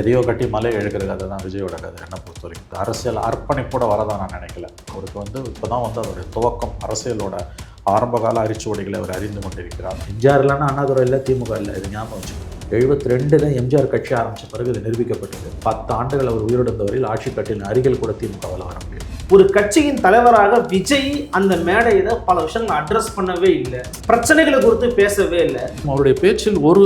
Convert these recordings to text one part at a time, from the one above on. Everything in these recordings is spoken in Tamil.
எதையோ கட்டி மலை எழுக்கிற கதை தான் விஜயோட கதை என்னை பொறுத்த வரைக்கும். அரசியல் அர்ப்பணிப்போட வரதான் நான் நினைக்கல. அவருக்கு வந்து இப்போ தான் வந்து அவருடைய துவக்கம் அரசியலோட ஆரம்பகால அரிச்சுவடிகளை அவர் அறிந்து கொண்டிருக்கிறார். எம்ஜிஆர் இல்லைன்னா அண்ணாதுரை இல்லை திமுக இல்லை இது ஞாபகம் வச்சுக்கணும் எழுபத்தி ரெண்டில் எம்ஜிஆர் கட்சி ஆரம்பித்த பிறகு இது நிரூபிக்கப்பட்டது. பத்து ஆண்டுகள் அவர் உயிரிழந்தவரையில் ஆட்சி கட்டின அருகில் கூட திமுகவில் வர முடியும் ஒரு கட்சியின் தலைவராக விஜய் அந்த மேடையில பல விஷயங்கள் அட்ரஸ் பண்ணவே இல்லை. பிரச்சனைகளை குறித்து பேசவே இல்லை. அவருடைய பேச்சில் ஒரு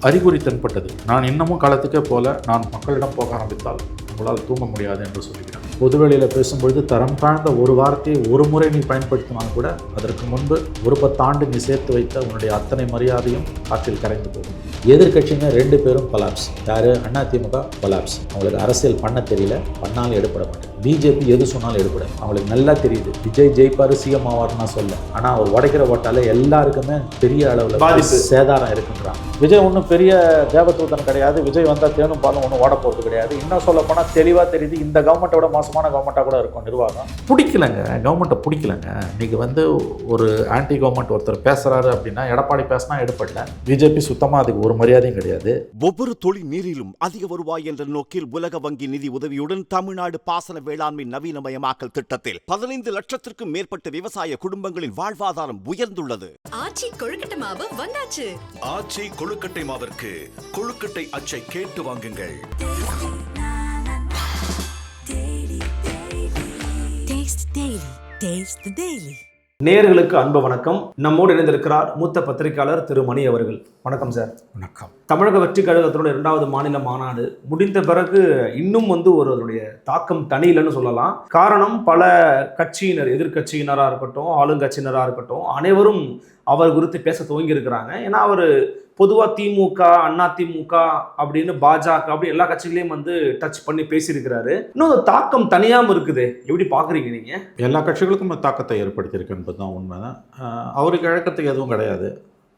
அறிகுறி தென்பட்டது. நான் இன்னமும் காலத்துக்கே போல நான் மக்களிடம் போக ஆரம்பித்தால் உங்களால் தூங்க முடியாது என்று சொல்லுகிறேன். பொதுவெளியில் பேசும்பொழுது தரம் தாழ்ந்த ஒரு வார்த்தையை ஒரு முறை நீ பயன்படுத்தினால் கூட அதற்கு முன்பு ஒரு பத்தாண்டு நீ சேர்த்து வைத்த உன்னுடைய அத்தனை மரியாதையும் காற்றில் கரைந்து போகும். எதிர்க்கட்சிங்க ரெண்டு பேரும் கொலாப்ஸ் யாரு? அதிமுக கொலாப்ஸ் அவங்களுக்கு அரசியல் பண்ண தெரியல. பண்ணாலும் எடுப்பட மாட்டேன் பிஜேபி எது சொன்னாலும் எடுப்பட அவங்களுக்கு நல்லா தெரியுது. விஜய் ஜெயிப்பாரு சிஎம் ஆவார்னா சொல்ல. ஆனால் அவர் உடைக்கிற ஓட்டால எல்லாருக்குமே பெரிய அளவில் பாதிப்பு. சேதாரம் இருக்குன்றான். விஜய் ஒன்றும் பெரிய தேவதூதன் கிடையாது. விஜய் வந்தால் தேனும் பாலும் ஒன்றும் ஓட போகிறது கிடையாது. இன்னும் சொல்ல போனால் தெளிவாக தெரியுது. இந்த கவர்மெண்ட்டோட மோசமான கவர்மெண்ட்டாக கூட இருக்கும் நிர்வாகம். பிடிக்கலங்க. கவர்மெண்ட்டை பிடிக்கலங்க. இன்னைக்கு வந்து ஒரு ஆன்டி கவர்மெண்ட் ஒருத்தர் பேசுகிறாரு அப்படின்னா எடப்பாடி பேசினா எடுப்படல பிஜேபி சுத்தமாக அதுக்கு ஒரு மரியாதையும் கிடையாது. ஒவ்வொரு தொழில் நீரிலும் அதிக வருவாய் என்ற நோக்கில் உலக வங்கி நிதி உதவியுடன் தமிழ்நாடு பாசன வேளாண்மை நவீனமயமாக்கல் திட்டத்தில் பதினைந்து லட்சத்திற்கும் மேற்பட்ட விவசாய குடும்பங்களின் வாழ்வாதாரம் உயர்ந்துள்ளது. ஆச்சி கொழுக்கட்டை மாவு வந்தாச்சு. ஆச்சி கொழுக்கட்டை மாவிற்கு கொழுக்கட்டை அச்சை கேட்டு வாங்குங்கள். டேஸ்ட் டெய்லி டேஸ்ட் டெய்லி நேயர்களுக்கு அன்பு வணக்கம். நம்மோடு இணைந்திருக்கிறார் மூத்த பத்திரிகையாளர் திரு மணி அவர்கள். வணக்கம் சார். வணக்கம். தமிழக வெற்றி கழகத்தினோட இரண்டாவது மாநில மாநாடு முடிந்த பிறகு இன்னும் வந்து ஒரு அதனுடைய தாக்கம் தனியில்லைன்னு சொல்லலாம். காரணம் பல கட்சியினர் எதிர்க்கட்சியினராக இருக்கட்டும் ஆளுங்கட்சியினராக இருக்கட்டும் அனைவரும் அவர் குறித்து பேச துவங்கி இருக்கிறாங்க ஏன்னா அவர் பொதுவாக திமுக அண்ணா திமுக அப்படின்னு பாஜக அப்படி எல்லா கட்சிகளையும் வந்து டச் பண்ணி பேசியிருக்கிறாரு. இன்னும் தாக்கம் தனியாமல் இருக்குது. எப்படி பார்க்குறீங்க நீங்கள் எல்லா கட்சிகளுக்கும் தாக்கத்தை ஏற்படுத்தியிருக்கு என்பது தான் உண்மைதான் தான் அவருக்கு இழக்கிறதுக்கு எதுவும் கிடையாது.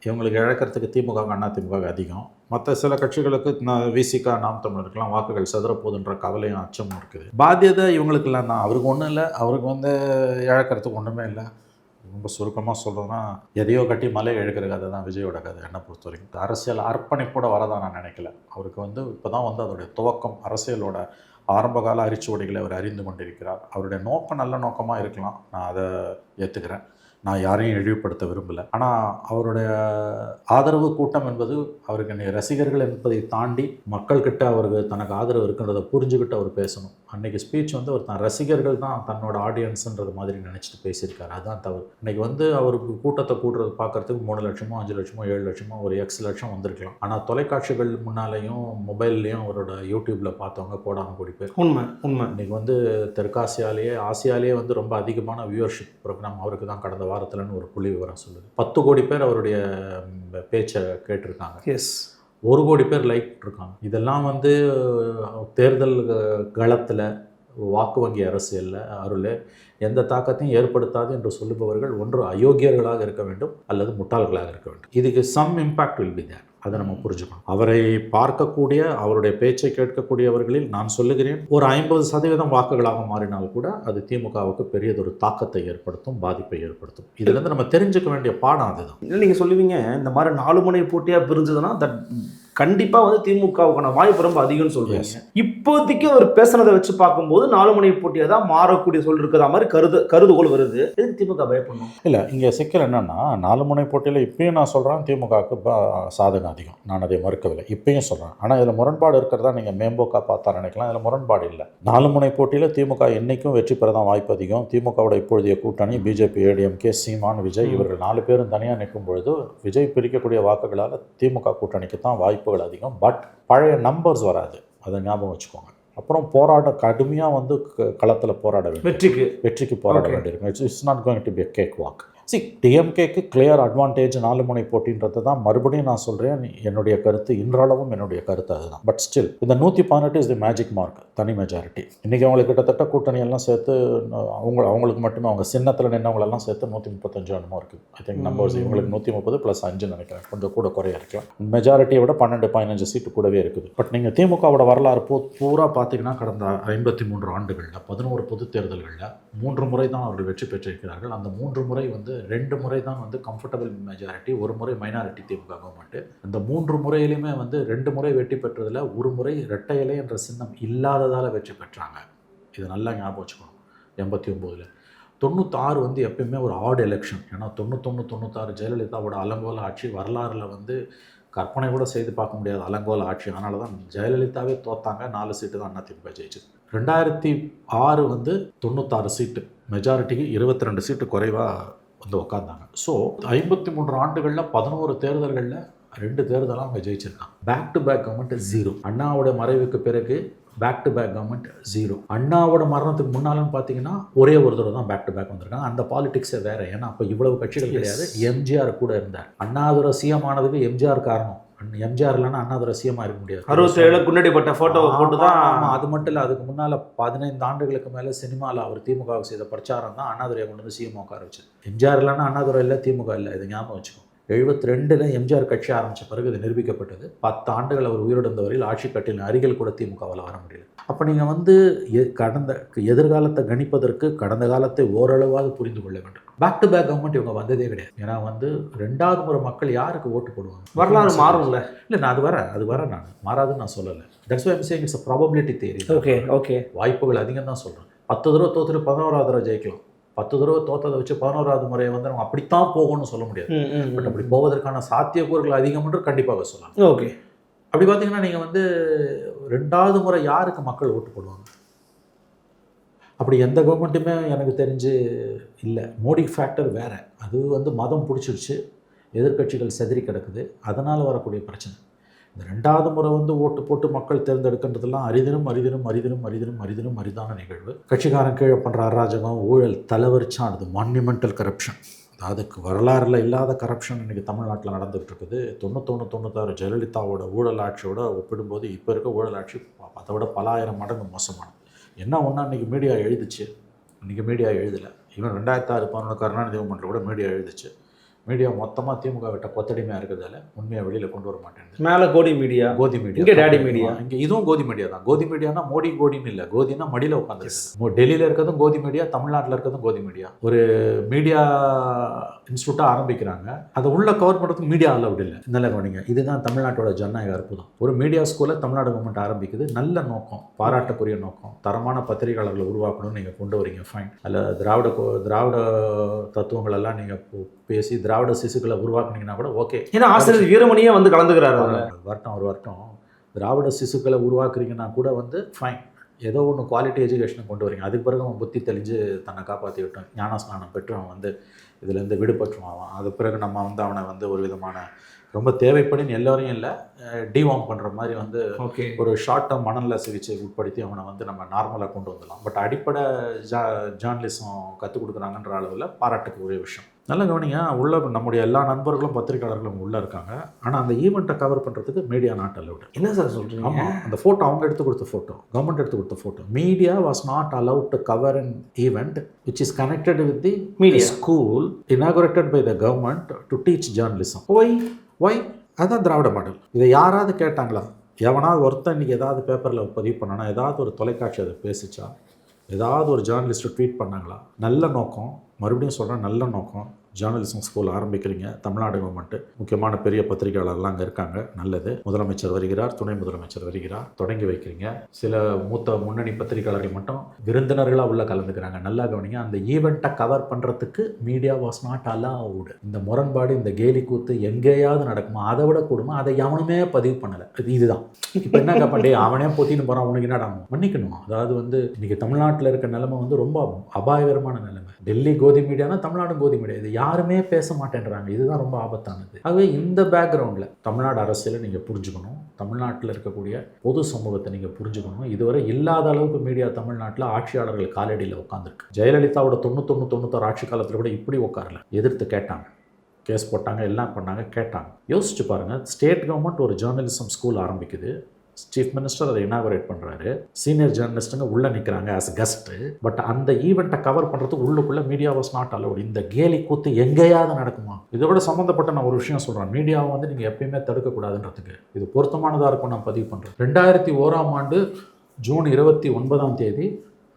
இவங்களுக்கு இழக்கிறதுக்கு திமுக அண்ணா திமுக அதிகம். மற்ற சில கட்சிகளுக்கு விசிகா நாம் தமிழருக்கெல்லாம் வாக்குகள் செதறப்போகுதுன்ற கவலையும் அச்சமும் இருக்குது. பாத்தியதை இவங்களுக்கெல்லாம் தான். அவருக்கு ஒன்றும் இல்லை. அவருக்கு வந்து இழக்கிறதுக்கு ஒன்றுமே இல்லை. ரொம்ப சுருக்கமாக சொல்கிறதுனா எதையோ கட்டி மலை எழுக்கிற கதை தான் விஜயோட கதை என்னை பொறுத்த வரைக்கும். அரசியல் அர்ப்பணிப்போட வரதான் நான் நினைக்கல. அவருக்கு வந்து இப்போ தான் வந்து அதோடைய துவக்கம் அரசியலோட ஆரம்பகால அரிச்சுவடிகளை அவர் அறிந்து கொண்டிருக்கிறார். அவருடைய நோக்கம் நல்ல நோக்கமாக இருக்கலாம். நான் அதை ஏற்றுக்கிறேன் நான் யாரையும் இழிவுபடுத்த விரும்பலை. ஆனால் அவருடைய ஆதரவு கூட்டம் என்பது அவருக்கு ரசிகர்கள் என்பதை தாண்டி மக்கள்கிட்ட அவருக்கு தனக்கு ஆதரவு இருக்குன்றதை புரிஞ்சுக்கிட்டு அவர் பேசணும். அன்னைக்கு ஸ்பீச் வந்து அவர் தன் ரசிகர்கள் தான் தன்னோட ஆடியன்ஸுன்றது மாதிரி நினச்சிட்டு பேசியிருக்காரு. அதுதான் தவறு. இன்னைக்கு வந்து அவருக்கு கூட்டத்தை கூட்டுறது பார்க்கறதுக்கு மூணு லட்சமோ அஞ்சு லட்சமோ ஏழு லட்சமோ ஒரு எக்ஸ் லட்சம் வந்திருக்கலாம். ஆனால் தொலைக்காட்சிகள் முன்னாலேயும் மொபைல்லையும் அவரோட யூடியூப்பில் பார்த்தவங்க கோடான கோடி பேர். உண்மை உண்மை. இன்னைக்கு வந்து தெற்காசியாலேயே ஆசியாலேயே வந்து ரொம்ப அதிகமான வியூவர்ஷிப் ப்ரோக்ராம் அவருக்கு தான் கடந்த வாரத்தில்னு ஒரு புள்ளி விவரம் சொல்லுது. பத்து கோடி பேர் அவருடைய பேச்சை கேட்டிருக்காங்க. எஸ் ஒரு கோடி பேர் லைக் இருக்காங்க. இதெல்லாம் வந்து தேர்தல் களத்தில் வாக்கு வங்கி அரசியலில் அருள் எந்த தாக்கத்தையும் ஏற்படுத்தாது என்று சொல்லுபவர்கள் ஒன்று அயோக்கியர்களாக இருக்க வேண்டும் அல்லது முட்டாள்களாக இருக்க வேண்டும். இதுக்கு some impact will be there அதை நம்ம புரிஞ்சுக்கணும். அவரை பார்க்கக்கூடிய அவருடைய பேச்சை கேட்கக்கூடியவர்களில் நான் சொல்லுகிறேன் ஒரு ஐம்பது சதவீதம் வாக்குகளாக மாறினால் கூட அது திமுகவுக்கு பெரியதொரு தாக்கத்தை ஏற்படுத்தும் பாதிப்பை ஏற்படுத்தும். இதுலேருந்து நம்ம தெரிஞ்சுக்க வேண்டிய பாடம் அதுதான். இல்லை நீங்கள் சொல்லுவீங்க இந்த மாதிரி நாலு முனை போட்டியாக பிரிஞ்சதுன்னா தட் கண்டிப்பாக வந்து திமுகவுக்கான வாய்ப்பு ரொம்ப அதிகம்னு சொல்றீங்க. இப்போதைக்கு அவர் பேசுனதை வச்சு பார்க்கும்போது நாலு முனை போட்டியாக தான் மாறக்கூடிய சொல் இருக்கிறதா மாதிரி கருது கருதுகோள் வருது. எதுக்கு திமுக பயப்படணும்? இல்லை இங்கே சிக்கல் என்னன்னா நாலு முனை போட்டியில் இப்பயும் நான் சொல்கிறேன் திமுகவுக்கு சாதகம் அதிகம். நான் அதை மறுக்கவில்லை. இப்பயும் சொல்கிறேன் ஆனால் இதில் முரண்பாடு இருக்கிறதா நீங்கள் மேம்போக்கா பார்த்தா நினைக்கலாம். இதில் முரண்பாடு இல்லை. நாலு முனை போட்டியில் திமுக என்றைக்கும் வெற்றி பெற தான் வாய்ப்பு அதிகம். திமுகவோட இப்பொழுதைய கூட்டணி பிஜேபி ஏடிஎம்கே சீமான் விஜய் இவர்கள் நாலு பேரும் தனியாக நிற்கும் பொழுது விஜய் பிரிக்கக்கூடிய வாக்குகளால் திமுக கூட்டணிக்கு தான் வாய்ப்புகள் அதிகம். பட் பழைய நம்பர்ஸ் வராது. அதை ஞாபகம் வச்சுக்கோங்க. அப்புறம் போராட்டம் கடுமையாக வந்து களத்தில் போராட வேண்டும் வெற்றிக்கு. வெற்றிக்கு போராட. வேண்டியிருக்கும் it's it's not going to be cake walk C டிஎம்கேக்கு கிளியர் அட்வான்டேஜ் நாலு முனை போட்டின்றது தான் மறுபடியும் நான் சொல்கிறேன் என்னுடைய கருத்து இன்றளவும் என்னுடைய கருத்து அதுதான். பட் ஸ்டில் இந்த நூற்றி பதினெட்டு இஸ் தி மேஜிக் மார்க் தனி மெஜாரிட்டி இன்றைக்கி அவங்களுக்கு கிட்டத்தட்ட கூட்டணி எல்லாம் சேர்த்து அவங்க அவங்களுக்கு மட்டுமே அவங்க சின்னத்தில் நின்னவங்களெல்லாம் சேர்த்து நூற்றி முப்பத்தஞ்சு என்னமோ இருக்குது ஐ திங்க் நம்பர்ஸ் இவங்களுக்கு நூற்றி முப்பது ப்ளஸ் அஞ்சு நினைக்கிறேன். கொஞ்சம் கூட குறைய இருக்கலாம். மெஜாரிட்டியை விட பன்னெண்டு பதினஞ்சு சீட்டு கூடவே இருக்குது. பட் நீங்கள் திமுகவோட வரலாறு பூ பூரா பார்த்தீங்கன்னா கடந்த ஐம்பத்தி மூன்று ஆண்டுகளில் பதினோரு பொது தேர்தல்களில் மூன்று முறை தான் அவர்கள் வெற்றி பெற்றிருக்கிறார்கள். அந்த மூன்று முறை வந்து ரெண்டு முறை தான் வந்து கம்ஃபர்டபுள் மெஜாரிட்டி ஒரு முறை மைனாரிட்டி திமுக கவர்மெண்ட்டு இந்த மூன்று முறையிலுமே வந்து ரெண்டு முறை வெற்றி பெற்றதில் ஒரு முறை இரட்டை இலை என்ற சின்னம் இல்லாததால் வெற்றி பெற்றாங்க. இதை நல்லா ஞாபகம் வச்சுக்கணும். எண்பத்தி ஒம்போதில் தொண்ணூத்தாறு வந்து எப்பயுமே ஒரு ஆடு எலெக்ஷன் ஏன்னா தொண்ணூத்தொன்று தொண்ணூத்தாறு ஜெயலலிதாவோட அலங்கோல ஆட்சி வரலாறில் வந்து கற்பனை கூட செய்து பார்க்க முடியாத அலங்கோல ஆட்சி. அதனால தான் ஜெயலலிதாவே தோத்தாங்க. நாலு சீட்டு தான் அதிமுக ஜெயிச்சது. ரெண்டாயிரத்தி ஆறு வந்து தொண்ணூத்தாறு சீட்டு. மெஜாரிட்டிக்கு இருபத்தி ரெண்டு சீட்டு குறைவாக வந்து உட்காந்தாங்க ஸோ ஐம்பத்தி மூன்று ஆண்டுகளில் பதினோரு தேர்தல்களில் ரெண்டு தேர்தலாக அவங்க ஜெயிச்சிருக்காங்க. Back to back government zero அண்ணாவோட மறைவுக்கு பிறகு back to back government zero அண்ணாவோட மரணத்துக்கு முன்னாலும் பார்த்தீங்கன்னா ஒரே ஒரு தடவை தான் பேக் டு பேக் வந்திருக்காங்க. அந்த பாலிடிக்ஸே வேற. ஏன்னா அப்போ இவ்வளவு கட்சிகள் கிடையாது. எம்ஜிஆர் கூட இருந்தார். அண்ணாதுரை சிஎம் ஆனதுக்கு எம்ஜிஆர் காரணம். எம்ஜிஆர் இல்லைன்னா அண்ணாதுரை சிஎம் இருக்க முடியாது. அறுபத்தேழு குன்னடிப்பட்ட போட்டோவை போட்டு தான் ஆமா, அது மட்டும் இல்லை அதுக்கு முன்னால் பதினைந்து ஆண்டுகளுக்கு மேலே சினிமாவில் அவர் திமுகவுக்கு செய்த பிரச்சாரம் தான் அண்ணாதுரையை கொண்டு வந்து சிஎம் உட்கார வச்சது. எம்ஜிஆர் இல்லைன்னா அண்ணாதுரை இல்லை திமுக இல்லை இது ஞாபகம் வச்சுக்கோ. எழுபத்தி ரெண்டில் எம்ஜிஆர் கட்சி ஆரம்பித்த பிறகு இது நிரூபிக்கப்பட்டது. பத்து ஆண்டுகள் அவர் உயிரிழந்த வரையில் ஆட்சி கட்டில் அருகில் கூட திமுகவில் வர முடியல. அப்போ நீங்கள் வந்து கடந்த எதிர்காலத்தை கணிப்பதற்கு கடந்த காலத்தை ஓரளவாவது புரிந்து கொள்ள வேண்டும். பேக் டு பேக் கவர்மெண்ட் இவங்க வந்ததே கிடையாது. ஏன்னா வந்து ரெண்டாவது முறை மக்கள் யாருக்கு ஓட்டு போடுவாங்க? வரலாறு மாறும்ல. இல்லை நான் அது வரேன் அது வரேன் நான். மாறாதுன்னு நான் சொல்லலை. That's why saying it's probability theory okay okay வாய்ப்புகள் அதிகம் தான் சொல்கிறேன் பத்து தடவை தோத்துட்டு பதினோராவது தடவை ஜெயிக்கலாம். பத்து தடவை தோத்ததை வச்சு பதினோராவது முறையை வந்து நம்ம அப்படித்தான் போகணும்னு சொல்ல முடியாது. பட் அப்படி போவதற்கான சாத்தியக்கூறுகள் அதிகம் என்று கண்டிப்பாக சொல்லலாம். ஓகே அப்படி பார்த்தீங்கன்னா நீங்கள் வந்து ரெண்டாவது முறை யாருக்கு மக்கள் ஓட்டு போடுவாங்க? அப்படி எந்த கவர்மெண்ட்டுமே எனக்கு தெரிஞ்சு இல்லை. மோடி ஃபேக்டர் வேறு. அது வந்து மதம் பிடிச்சிருச்சு. எதிர்க்கட்சிகள் செதறி கிடக்குது. அதனால் வரக்கூடிய பிரச்சனை. இந்த ரெண்டாவது முறை வந்து ஓட்டு போட்டு மக்கள் தேர்ந்தெடுக்கின்றதெல்லாம் அரிதினும் அரிதினும் அரிதினும் அரிதினும் அரிதினும் அரிதான நிகழ்வு. கட்சிக்காரன் கீழே பண்ணுற அராஜகம் ஊழல் தலைவரிச்சானது மான்யூமெண்டல் கரப்ஷன் அதுக்கு வரலாறுல இல்லாத கரப்ஷன் இன்றைக்கி தமிழ்நாட்டில் நடந்துகிட்டு இருக்குது தொண்ணூத்தொன்று தொண்ணூத்தாறு ஜெயலலிதாவோட ஊழல் ஆட்சியோட ஒப்பிடும்போது இப்போ இருக்க ஊழல் ஆட்சி அதை விட பல ஆயிரம் மடங்கு மோசமானது. என்ன ஒன்றா இன்றைக்கி மீடியா எழுதுச்சு? இன்றைக்கி மீடியா எழுதலை. ஈவன் ரெண்டாயிரத்தி ஆறு பதினொன்று கருணாநிதி மன்றம் கூட மீடியா எழுதுச்சு. மீடியா மொத்தமாக திமுக விட்ட கொத்தடிமையாக இருக்கிறதால உண்மையை வெளியில் கொண்டு வர மாட்டேங்குது மேல கோடி மீடியா கோதி மீடியா. இங்க daddy media. இங்கே இதுவும் கோதி மீடியா தான். கோதி மீடியானா மோடி கோடின்னு இல்லை. கோதினா மடியில் உட்காந்து டெல்லியில் இருக்கிறதும் கோதி மீடியா தமிழ்நாட்டில் இருக்கிறதும் கோதி மீடியா. ஒரு மீடியா இன்ஸ்டியூட்டாக ஆரம்பிக்கிறாங்க. அதை உள்ள கவர் பண்ணுறதுக்கு மீடியா அலவுட் இல்லை. நல்ல கவனிங்க. இதுதான் தமிழ்நாட்டோட ஜனநாயக அற்புதம். ஒரு மீடியா ஸ்கூலை தமிழ்நாடு கவர்மெண்ட் ஆரம்பிக்குது. நல்ல நோக்கம். பாராட்டக்குரிய நோக்கம். தரமான பத்திரிகையாளர்களை உருவாக்கணும்னு நீங்கள் கொண்டு வரீங்க. ஃபைன் அதில் திராவிட திராவிட தத்துவங்கள் எல்லாம் நீங்கள் பேசி திராவிட சிசுக்களை உருவாக்குனீங்கன்னா கூட ஓகே ஏன்னா ஆசிரியர் வீரமணியே வந்து கலந்துக்கிறாரு வரட்டும் ஒரு வரட்டும் திராவிட சிசுக்களை உருவாக்குறீங்கன்னா கூட வந்து ஃபைன் ஏதோ ஒன்று குவாலிட்டி எஜுகேஷனை கொண்டு வரீங்க. அதுக்கு பிறகு அவன் புத்தி தெளிஞ்சு தன்னை காப்பாற்றி விட்டான். ஞான ஸ்நானம் பெற்று அவன் வந்து இதுலேருந்து விடுபட்டுருவான் அது பிறகு நம்ம வந்து அவனை வந்து ஒரு விதமான ரொம்ப தேவைப்படின்னு எல்லோரையும் இல்லை. டிவார்ம் பண்ணுற மாதிரி வந்து ஓகே ஒரு ஷார்ட் டேர்ம் மனநல சிகிச்சை உட்படுத்தி அவனை வந்து நம்ம நார்மலாக கொண்டு வந்துடலாம். பட் அடிப்படை ஜா ஜேர்னலிசம் கற்றுக் கொடுக்குறாங்கன்ற அளவில் பாராட்டுக்கு உரிய விஷயம். நல்ல கவனிங்க உள்ள நம்முடைய எல்லா நண்பர்களும் பத்திரிகையாளர்களும் உள்ளே இருக்காங்க. ஆனால் அந்த ஈவெண்ட்டை கவர் பண்ணுறதுக்கு மீடியா நாட் அலவுட் என்ன சார் சொல்றீங்க? ஆமாம் அந்த ஃபோட்டோ அவங்க எடுத்து கொடுத்த ஃபோட்டோ கவர்மெண்ட் எடுத்து கொடுத்த photo media was not allowed to cover an event which is connected with the Media. School inaugurated by the government to teach journalism போய் ஒய் அதுதான் திராவிட மாடல். இதை யாராவது கேட்டாங்களா? எவனாவது ஒருத்தன் இன்னைக்கு ஏதாவது பேப்பரில் பதிவு பண்ணானா ஏதாவது ஒரு தொலைக்காட்சி அதை பேசிச்சா ஏதாவது ஒரு ஜேர்னலிஸ்ட்டு ட்வீட் பண்ணாங்களா? நல்ல நோக்கம். மறுபடியும் சொல்கிறேன் நல்ல நோக்கம். ஜேர்னலிசம் ஸ்கூல் ஆரம்பிக்கிறீங்க. தமிழ்நாடு கவர்மெண்ட்டு முக்கியமான பெரிய பத்திரிகையாளர்லாம் அங்கே இருக்காங்க. நல்லது. முதலமைச்சர் வருகிறார் துணை முதலமைச்சர் வருகிறார். தொடங்கி வைக்கிறீங்க. சில மூத்த முன்னணி பத்திரிகையாளர்கள் மட்டும் விருந்தினர்களாக உள்ள கலந்துக்கிறாங்க. நல்லா கவனிங்க. அந்த ஈவெண்ட்டை கவர் பண்ணுறதுக்கு மீடியா வாஸ் நாட் அலாவுடு இந்த முரண்பாடு இந்த கேலி கூத்து எங்கேயாவது நடக்குமா? அதை விட கூடுமா? அதை எவனுமே பதிவு பண்ணலை. இது இதுதான். இப்போ என்ன பண்ணி அவனே பொத்தின்னு போகிறான் உனக்கு என்னடா மன்னிக்கணும்? அதாவது வந்து இன்னைக்கு தமிழ்நாட்டில் இருக்க நிலைமை வந்து ரொம்ப அபாயகரமான நிலைமை. டெல்லி கோதி மீடியானா தமிழ்நாடு கோதி மீடியா? இது யாருமே பேச மாட்டேன்றாங்க. இதுதான் ரொம்ப ஆபத்தானது. ஆகவே இந்த பேக்ரவுண்டில் தமிழ்நாடு அரசியலை நீங்கள் புரிஞ்சுக்கணும். தமிழ்நாட்டில் இருக்கக்கூடிய பொது சமூகத்தை நீங்கள் புரிஞ்சுக்கணும். இதுவரை இல்லாத அளவுக்கு மீடியா தமிழ்நாட்டில் ஆட்சியாளர்கள் காலடியில் உட்காந்துருக்கு ஜெயலலிதாவோட தொண்ணூத்தொன்று தொண்ணூத்தாறு ஆட்சி காலத்தில் கூட இப்படி உட்காரல. எதிர்த்து கேட்டாங்க. கேஸ் போட்டாங்க எல்லாம் பண்ணாங்க கேட்டாங்க. யோசிச்சு பாருங்கள் ஸ்டேட் கவர்மெண்ட் ஒரு ஜேர்னலிசம் ஸ்கூல் ஆரம்பிக்குது. சீஃப் மினிஸ்டர் அதை இனாகரேட் பண்ணுறாரு சீனியர் ஜேர்னலிஸ்ட்டுங்க உள்ளே நிற்கிறாங்க ஆஸ் கெஸ்ட்டு பட் அந்த ஈவெண்ட்டை கவர் பண்ணுறதுக்கு உள்ளுக்குள்ளே மீடியா வாஸ் நாட் அலவுட் இந்த கேலி கூத்து எங்கேயாவது நடக்குமா? இதோட சம்மந்தப்பட்ட நான் ஒரு விஷயம் சொல்கிறேன் மீடியாவை வந்து நீங்கள் எப்பயுமே தடுக்கக்கூடாதுன்றதுக்கு. இது பொருத்தமானதாக இருக்கும் நான் பதிவு பண்ணுறேன் ரெண்டாயிரத்தி ஓராம் ஆண்டு ஜூன் இருபத்தி ஒன்பதாம் தேதி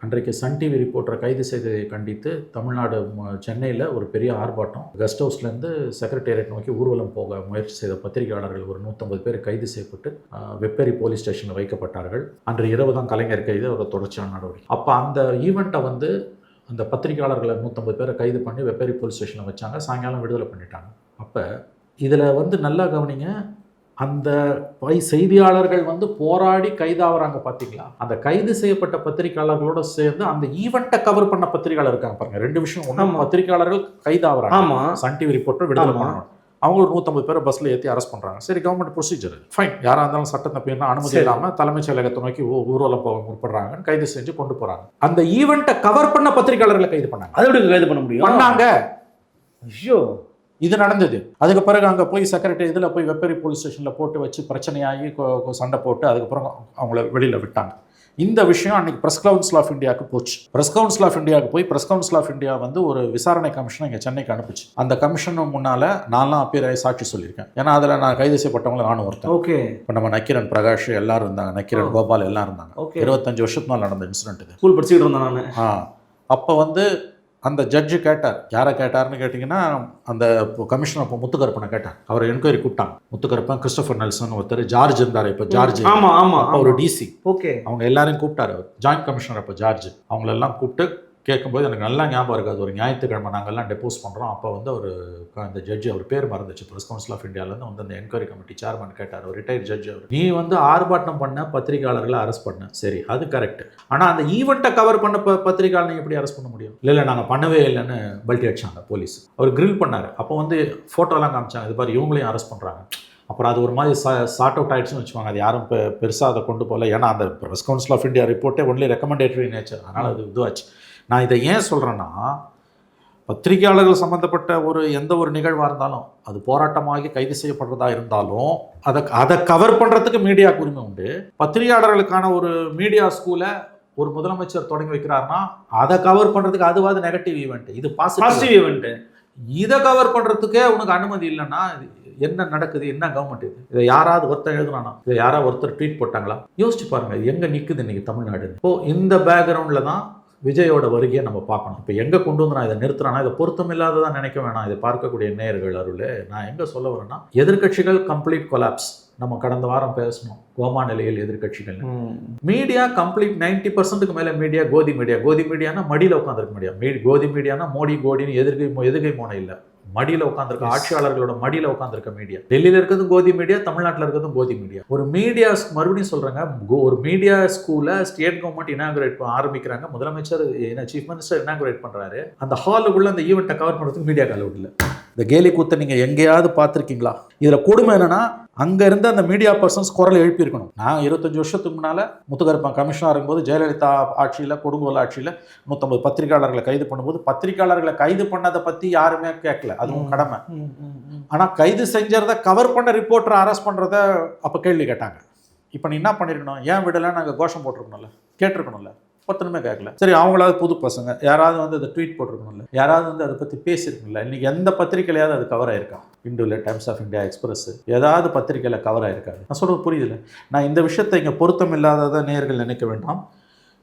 அன்றைக்கு சன் டிவி ரிப்போர்ட்டரை கைது செய்ததை கண்டித்து தமிழ்நாடு சென்னையில் ஒரு பெரிய ஆர்ப்பாட்டம். கெஸ்ட் ஹவுஸ்லேருந்து செக்ரட்டேரியட் நோக்கி ஊர்வலம் போக முயற்சி செய்த பத்திரிகையாளர்கள் ஒரு நூற்றம்பது பேர் கைது செய்யப்பட்டு வெப்பேரி போலீஸ் ஸ்டேஷனில் வைக்கப்பட்டார்கள். அன்று இரவு தான் கலைஞர் கைது ஒரு தொடர்ச்சியான நடவடிக்கை. அப்போ அந்த ஈவெண்ட்டை வந்து அந்த பத்திரிகையாளர்களை நூற்றம்பது பேரை கைது பண்ணி வெப்பேரி போலீஸ் ஸ்டேஷனில் வச்சாங்க. சாயங்காலம் விடுதலை பண்ணிட்டாங்க. அப்போ இதில் வந்து நல்லா கவனிங்க அந்த பை செய்தியாளர்கள் வந்து போராடி கைதாகிறாங்க பார்த்தீங்களா அந்த கைது செய்யப்பட்ட பத்திரிகையாளர்களோட சேர்ந்து அந்த ஈவெண்ட்டை கவர் பண்ண பத்திரிகையாளர் இருக்காங்க பாருங்க. ரெண்டு விஷயம் ஒன்று ஆமா. பத்திரிகையாளர்கள் கைதாகிறாங்க ஆமா. சன் டிவி ரிப்போர்ட்டர் விடுதலை. பண்ணணும். அவங்க ஒரு நூற்றம்பது பேரை பஸ்ஸில் ஏற்றி அரெஸ்ட் பண்ணுறாங்க சரி கவர்மெண்ட் ப்ரொசீஜர் ஃபைன் யாராக இருந்தாலும் சட்டத்தை மீறினா அனுமதி. இல்லாமல் தலைமைச் செயலகத்தை நோக்கி ஊர்வலம் போக முற்படுறாங்க கைது செஞ்சு கொண்டு போகிறாங்க அந்த ஈவெண்ட்டை கவர் பண்ண பத்திரிகையாளர்களை கைது பண்ணாங்க. அதை எப்படி கைது பண்ண முடியும்? பண்ணாங்க. ஐயோ. இது நடந்தது. அதுக்கு பிறகு அங்கே போய் செக்ரட்டரி இதில் போய் வெப்பரி போலீஸ் ஸ்டேஷனில் போட்டு வச்சு பிரச்சனையாகி சண்டை போட்டு அதுக்கப்புறம் அவங்கள வெளியில் விட்டாங்க. இந்த விஷயம் அன்னைக்கு பிரஸ் கவுன்சில் ஆஃப் இந்தியாவுக்கு போச்சு. பிரஸ் கவுன்சில் ஆஃப் இந்தியாவுக்கு போய் பிரஸ் கவுன்சில் ஆஃப் இந்தியா வந்து ஒரு விசாரணை கமிஷனை இங்கே சென்னைக்கு அனுப்புச்சு. அந்த கமிஷன் முன்னால் நான்லாம் அப்பீராய் சாட்சி சொல்லியிருக்கேன். ஏன்னா அதில் நான் கைது செய்யப்பட்டவங்கள நானும் ஒருத்தன். ஓகே. இப்போ நம்ம நக்கிரன் பிரகாஷ் எல்லாரும் இருந்தாங்க. நக்கிரன் கோபால் எல்லாம் இருந்தாங்க. ஓகே. இருபத்தஞ்சு வருஷத்துக்கு மேலே நடந்த இன்சிடென்ட் இது. ஸ்கூல் படிச்சுக்கிட்டு இருந்தேன் நான். ஆ. அப்போ வந்து அந்த ஜட்ஜு கேட்டார். யாரை கேட்டார்னு கேட்டிங்கன்னா அந்த கமிஷனர் அப்போ முத்துக்கருப்பனை கேட்டார். அவர் என்கொயரி கூப்பிட்டாங்க. முத்துக்கருப்பன் கிறிஸ்டோபர் நெல்சன் ஒருத்தர் ஜார்ஜ் இருந்தார் இப்போ ஜார்ஜ் ஆமா ஆமா அப்போ ஒரு டிசி ஓகே அவங்க எல்லாரையும் கூப்பிட்டாரு அவர். ஜாயின்ட் கமிஷனர் அப்போ ஜார்ஜ் அவங்களெல்லாம் கூப்பிட்டு கேட்கும்போது எனக்கு நல்லா ஞாபகம் இருக்காது. ஒரு ஞாயிற்றுக்கிழமை நாங்கள்லாம் டெப்போஸ் பண்ணுறோம் அப்போ வந்து ஒரு அந்த ஜட்ஜி அவர் பேர் மறந்துச்சு. ப்ரெஸ் கவுன்சில் ஆஃப் இந்தியாவிலேருந்து வந்து அந்த என்கொயரி கமிட்டி சேர்மன் கேட்டார். ஒரு ரிட்டையர்ட் ஜட்ஜ் அவர். நீ வந்து ஆர்ப்பாட்டம் பண்ண பத்திரிகையாளர்களை அரெஸ்ட் பண்ண. சரி அது கரெக்ட் ஆனால் அந்த ஈவெண்ட்டை கவர் பண்ண ப பத்திரிகையாளர் எப்படி அரெஸ்ட் பண்ண முடியும்? இல்லை இல்லை நாங்கள் பண்ணவே இல்லைன்னு பல்ட்டி அடிச்சாங்க போலீஸ் அவர் கிரில் பண்ணார். அப்போ வந்து ஃபோட்டோலாம் காமிச்சாங்க. இது மாதிரி இவங்களையும் அரெஸ்ட் பண்ணுறாங்க அப்புறம் அது ஒரு மாதிரி சா சார்ட் அவுட் ஆகிடுச்சுன்னு வச்சுக்கோங்க. அது யாரும் இப்போ பெருசாக அதை கொண்டு போகல. ஏன்னா அந்த ப்ரெஸ் கவுன்சில் ஆஃப் இந்தியா ரிப்போர்ட்டே ஒன்லி ரெக்கமெண்டேட்டரி நேச்சர் அதனால் அது இதுவாச்சு. நான் இதை ஏன் சொல்கிறேன்னா பத்திரிகையாளர்கள் சம்மந்தப்பட்ட ஒரு எந்த ஒரு நிகழ்வாக இருந்தாலும் அது போராட்டமாகி கைது செய்யப்படுறதா இருந்தாலும் அதை அதை கவர் பண்ணுறதுக்கு மீடியாவுக்கு உரிமை உண்டு. பத்திரிகையாளர்களுக்கான ஒரு மீடியா ஸ்கூலை ஒரு முதலமைச்சர் தொடங்கி வைக்கிறாருன்னா அதை கவர் பண்ணுறதுக்கு அதுவாது நெகட்டிவ் ஈவெண்ட் இது பாசிட்டிவ் பாசிட்டிவ் ஈவெண்ட் இதை கவர் பண்ணுறதுக்கே உனக்கு அனுமதி இல்லைன்னா என்ன நடக்குது? என்ன கவர்மெண்ட் இது? இதை யாராவது ஒருத்தர் எழுதுனானா? இதை யாராவது ஒருத்தர் ட்வீட் போட்டாங்களா? யோசிச்சு பாருங்க எங்க நிக்குது இன்னைக்கு தமிழ்நாடு இப்போ இந்த பேக்ரவுண்டில் தான் விஜயோட வருகையை நம்ம பார்க்கணும். இப்போ எங்கே கொண்டு வந்து நான் இதை நிறுத்துறேன்னா இதை பொருத்தம் இல்லாததான் நினைக்க வேணாம். இதை பார்க்கக்கூடிய நேயர்கள் அருள் நான் எங்கே சொல்ல வரேன்னா எதிர்க்கட்சிகள் கம்ப்ளீட் கொலாப்ஸ் நம்ம கடந்த வாரம் பேசணும் கோமா நிலையில் எதிர்க்கட்சிகள் மீடியா கம்ப்ளீட் நைன்டி பர்சன்ட்டுக்கு மேலே மீடியா கோதி மீடியா. கோதி மீடியானா மடியில் உட்காந்துருக்க மீடியா மீ கோதி மீடியானா மோடி கோடின்னு எதிர்கை எதுகை மோனை இல்லை. மடியில் உட்காந்துருக்க. ஆட்சியாளர்களோட மடியில் உட்காந்துருக்க மீடியா டெல்லியில் இருக்கிறதும் கோதி மீடியா தமிழ்நாட்டில் இருக்கிறதும் கோதி மீடியா ஒரு மீடியா மறுபடியும் சொல்கிறேங்க ஒரு மீடியா ஸ்கூலை ஸ்டேட் கவர்மெண்ட் இனாகுரேட் ஆரம்பிக்கிறாங்க. முதலமைச்சர் என்ன சீஃப் மினிஸ்டர் இனாகுரேட் பண்ணுறாரு அந்த ஹாலுக்குள்ளே அந்த ஈவெண்ட்டை கவர் பண்ணுறதுக்கு மீடியா அலௌட் இல்லை. இந்த கேலி கூத்தை நீங்கள் எங்கேயாவது பார்த்துருக்கீங்களா? இதில் கொடுமை என்னன்னா அங்கே இருந்த அந்த மீடியா பர்சன்ஸ் குரல் எழுப்பியிருக்கணும். நான் இருபத்தஞ்சு வருஷத்துக்கு முன்னால் முத்துக்கருப்பன் கமிஷனாக இருக்கும்போது ஜெயலலிதா ஆட்சியில் கொடுங்கோல் ஆட்சியில் நூற்றம்பது பத்திரிகையாளர்களை கைது பண்ணும்போது பத்திரிகையாளர்களை கைது பண்ணதை பற்றி யாருமே கேட்கல. அதுவும் கடமை. ஆனால் கைது செஞ்சதை கவர் பண்ண ரிப்போர்ட்டரை அரெஸ்ட் பண்ணுறத அப்போ கேள்வி கேட்டாங்க. இப்போ நீ என்ன பண்ணிருக்கணும்? ஏன் விடலை நாங்கள் கோஷம் போட்டிருக்கணும்ல. கேட்டிருக்கணும்ல. ஒருத்தனுமே கேட்கல சரி அவங்களாவது புது பசங்க. யாராவது வந்து அதை ட்வீட் போட்டிருக்கணும்ல. யாராவது வந்து அதை பற்றி பேசியிருக்கணும்ல. இன்னைக்கு எந்த பத்திரிக்கையிலையாவது அது கவர் ஆயிருக்கா? இண்டோவில் டைம்ஸ் ஆஃப் இந்தியா எக்ஸ்பிரஸ் ஏதாவது பத்திரிகையில் கவர் ஆயிருக்காது. நான் சொல்கிறது புரியுதுல நான் இந்த விஷயத்தை இங்கே பொருத்தம் இல்லாததை நேர்கள் நினைக்க வேண்டாம்.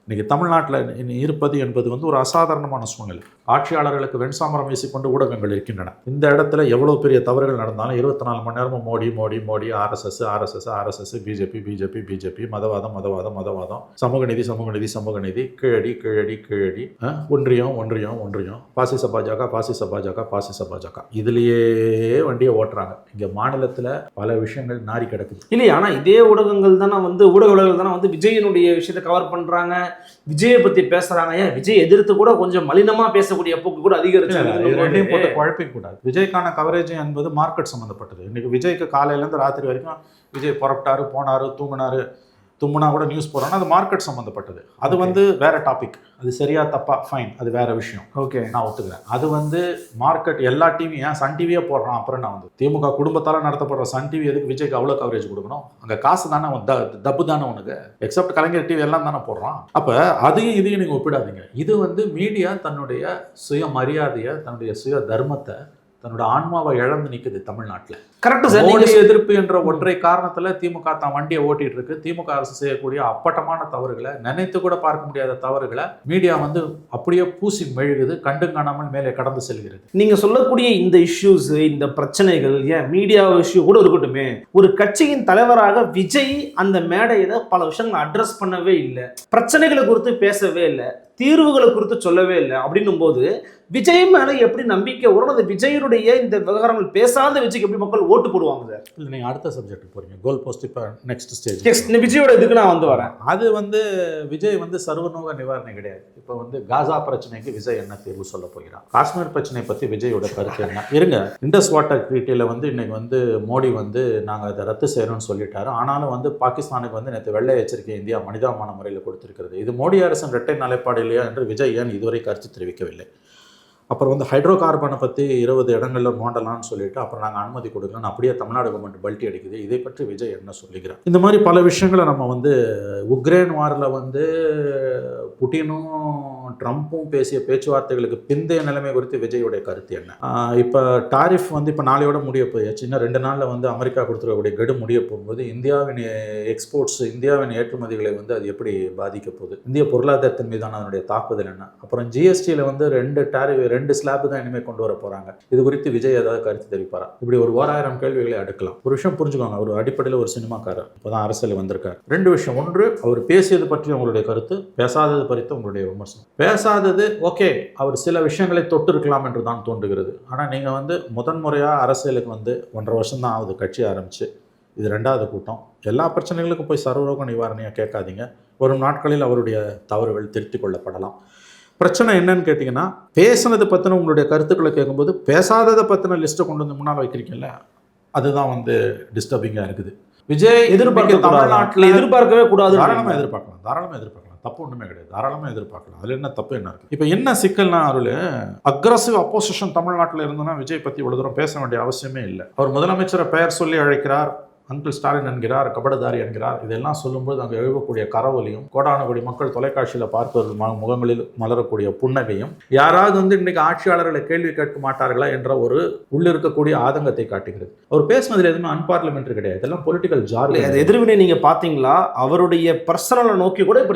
இன்றைக்கி தமிழ்நாட்டில் இருப்பது என்பது வந்து ஒரு அசாதாரணமான சூழ்நிலை. ஆட்சியாளர்களுக்கு வெண்சாமரம் வீசிக்கொண்டு ஊடகங்கள் இருக்கின்றன. இந்த இடத்துல எவ்வளோ பெரிய தவறுகள் நடந்தாலும் இருபத்தி நாலு மணி நேரமும் Modi Modi Modi RSS RSS RSS BJP BJP BJP மதவாதம் மதவாதம் மதவாதம் சமூக நிதி சமூக நிதி சமூக நிதி கீழடி கீழடி கீழடி ஒன்றியம் ஒன்றியம் ஒன்றியம் பாசிச பாஜக பாசிச பாஜக பாசிச பாஜக. இதுலேயே வண்டியை ஓட்டுறாங்க. இங்கே மாநிலத்தில் பல விஷயங்கள் நாரி கிடக்குது. இல்லையா ஆனால் இதே ஊடகங்கள் தானே வந்து ஊடக ஊடகங்கள் தானே வந்து விஜயனுடைய விஷயத்தை கவர் பண்ணுறாங்க விஜயை பத்தி பேசுறாங்க. ஏன்? விஜய் எதிர்த்து கூட கொஞ்சம் மலினமா பேசக்கூடிய போக்கு கூட ரெண்டையும் போட்டு அதிகரிச்சு குழப்பிக்க கூடாது. விஜய்க்கான கவரேஜ் என்பது மார்க்கெட் சம்மந்தப்பட்டது இன்னைக்கு விஜய்க்கு காலையிலேருந்து ராத்திரி வரைக்கும் விஜய் புறப்பட்டாரு போனாரு தூங்குனாரு. தும்முனா கூட நியூஸ் போடுறாங்கன்னா அது மார்க்கெட் சம்மந்தப்பட்டது அது. வந்து வேற டாபிக் அது சரியா தப்பா ஃபைன் அது வேற விஷயம். ஓகே நான் ஒத்துக்கிறேன். அது வந்து மார்க்கெட் எல்லா டிவியும் ஏன் சன் டிவியே போடுறான் அப்புறம் நான் வந்து. திமுக குடும்பத்தால் நடத்தப்படுற சன் டிவி எதுக்கு விஜய்க்கு அவ்வளோ கவரேஜ் கொடுக்கணும்? அங்கே காசு தானே தப்பு தானே உனக்கு? எக்ஸப்ட் கலைஞர் டிவி எல்லாம் தானே போடுறான். அப்போ அதையும் இதையும் நீங்கள் ஒப்பிடாதீங்க. இது வந்து மீடியா தன்னுடைய சுய மரியாதையை தன்னுடைய சுய தர்மத்தை தன்னோட ஆன்மாவை இழந்து நிக்குது தமிழ்நாட்டுல. கரெக்ட் சார் மோடி நீங்க எதிர்ப்பு என்ற ஒற்றை காரணத்துல திமுக தான் வண்டியை ஓட்டிட்டு இருக்கு. திமுக அரசு செய்யக்கூடிய அப்பட்டமான தவறுகளை நினைத்து கூட பார்க்க முடியாத தவறுகளை மீடியா வந்து அப்படியே பூசி மெழுகுது கண்டு காணாமல் மேலே கடந்து செல்கிறது. நீங்க சொல்லக்கூடிய இந்த இஷ்யூஸ் இந்த பிரச்சனைகள் ஏன் மீடியா இஷ்யூ கூட இருக்கட்டுமே ஒரு கட்சியின் தலைவராக விஜய் அந்த மேடையில பல விஷயங்களை அட்ரஸ் பண்ணவே இல்லை. பிரச்சனைகளை குறித்து பேசவே இல்லை. தீர்வுகளை குறித்து சொல்லவே இல்லை. அப்படின்னும் போது விஜய் மேல எப்படி நம்பிக்கை வரும்? அந்த விஜயனுடைய இந்த விவகாரங்கள் பேசாத விஜய்க்கு எப்படி மக்கள் ஓட்டு போடுவாங்க சார்? இல்லை நீங்கள் அடுத்த சப்ஜெக்ட் போறீங்க. கோல் போஸ்ட் இப்போ நெக்ஸ்ட் ஸ்டேஜ் இந்த விஜயோட இதுக்கு நான் வந்து வரேன். அது வந்து விஜய் வந்து சர்வநோக நிவாரணை கிடையாது. இப்போ வந்து காசா பிரச்சனைக்கு விஜய் என்ன தீர்வு சொல்ல போகிறார்? காஷ்மீர் பிரச்சனை பற்றி விஜயோட கருத்து என்ன? இருங்க. இண்டஸ் வாட்டர் ட்ரீட்டியில் வந்து இன்னைக்கு வந்து மோடி வந்து நாங்கள் அதை ரத்து செய்கிறோம்னு சொல்லிட்டாரு. ஆனாலும் வந்து பாகிஸ்தானுக்கு வந்து நேற்று வெள்ளை எச்சரிக்கை இந்தியா மனிதாபமான முறையில் கொடுத்திருக்கிறது. இது மோடி அரசின் இரட்டை நிலைப்பாடு இல்லையா என்று விஜய் ஏன் இதுவரை கருத்து தெரிவிக்கவில்லை? அப்புறம் வந்து ஹைட்ரோ கார்பனை பற்றி இருபது இடங்களில் நோண்டலாம்னு சொல்லிட்டு அப்புறம் நாங்கள் அனுமதி கொடுக்கலன்னு அப்படியே தமிழ்நாடு கவர்மெண்ட் பல்ட்டி அடிக்குது. இதை பற்றி விஜய் என்ன சொல்லிக்கிறார் இந்த மாதிரி பல விஷயங்களை நம்ம வந்து உக்ரைன் வாரில் வந்து புட்டினும் ட்ரம்ப்பும் பேசிய பேச்சுவார்த்தைகளுக்கு பிந்தைய நிலைமை குறித்து விஜயோடைய கருத்து என்ன? இப்போ டாரிஃப் வந்து இப்போ நாளையோட முடிய போயாச்சு. இன்னும் ரெண்டு நாளில் வந்து அமெரிக்கா கொடுத்துருக்கக்கூடிய கெடு முடிய போகும்போது இந்தியாவின் எக்ஸ்போர்ட்ஸ் இந்தியாவின் ஏற்றுமதிகளை வந்து அது எப்படி பாதிக்க போகுது? இந்திய பொருளாதாரத்தின் மீதான அதனுடைய தாக்குதல் என்ன? அப்புறம் ஜிஎஸ்டியில் வந்து ரெண்டு டாரிஃப் ரெண்டு ஸ்லாப் தான் இனிமேல் கொண்டு வர போகிறாங்க இது குறித்து விஜய் ஏதாவது கருத்து தெரிவிப்பாரா? இப்படி ஒரு ஓராயிரம் கேள்விகளை அடுக்கலாம். ஒரு விஷயம் புரிஞ்சுக்கோங்க. அவர் அடிப்படையில் ஒரு சினிமாக்காரர். இப்போதான் அரசியல் வந்திருக்கார். ரெண்டு விஷயம். ஒன்று அவர் பேசியது பற்றி உங்களுடைய கருத்து பேசாதது பற்றி உங்களுடைய விமர்சனம். பேசாதது ஓகே அவர் சில விஷயங்களை தொட்டு இருக்கலாம் என்று தான் தோன்றுகிறது. ஆனால் நீங்கள் வந்து முதன்முறையாக அரசியலுக்கு வந்து ஒன்றரை வருஷம் தான் ஆகுது கட்சி ஆரம்பிச்சு. இது ரெண்டாவது கூட்டம். எல்லா பிரச்சனைகளுக்கும் போய் சர்வரோக நிவாரணையாக கேட்காதீங்க. வரும் நாட்களில் அவருடைய தவறுகள் திருத்திக் கொள்ளப்படலாம். பிரச்சனை என்னன்னு கேட்டிங்கன்னா பேசுனது பற்றின உங்களுடைய கருத்துக்களை கேட்கும்போது பேசாததை பற்றின லிஸ்ட்டை கொண்டு வந்து முன்னால் வைக்கிறீங்கல்ல அதுதான் வந்து டிஸ்டர்பிங்காக இருக்குது. விஜய் எதிர்பார்க்க தமிழ்நாட்டில் எதிர்பார்க்கவே கூடாது தாராளமாக எதிர்பார்க்கலாம் தாராளமாக எதிர்பார்க்கலாம். தப்பு ஒன்றுமே கிடையாது. தாராளமாக எதிர்பார்க்கலாம். அதில் என்ன தப்பு என்ன இருக்குது இப்போ என்ன சிக்கல்னா அருள் அக்ரஸிவ் அப்போசிஷன் தமிழ்நாட்டில் இருந்தோன்னா விஜய் பற்றி இவ்வளோ தூரம் பேச வேண்டிய அவசியமே இல்லை. அவர் முதலமைச்சரை பெயர் சொல்லி அழைக்கிறார். அங்கிள் ஸ்டாலின் என்கிறார் கபடதாரி என்கிறார் இதெல்லாம் சொல்லும்போது அங்கே எழுவக்கூடிய கரவொலியும் கோடான கோடி மக்கள் தொலைக்காட்சியில் பார்ப்பவர்கள் முகங்களில் மலரக்கூடிய புன்னகையும் யாராவது வந்து இன்னைக்கு ஆட்சியாளர்களை கேள்வி கேட்க மாட்டார்களா என்ற ஒரு உள்ளிருக்கக்கூடிய ஆதங்கத்தை காட்டுகிறது. அவர் பேசுனதுல எதுவுமே அன்பார்லிமெண்ட்ரி கிடையாது. இதெல்லாம் பொலிட்டிக்கல் ஜார் இல்ல, அது எதிர்வினை நீங்க பாத்தீங்களா? அவருடைய பர்சனலை நோக்கி கூட இப்ப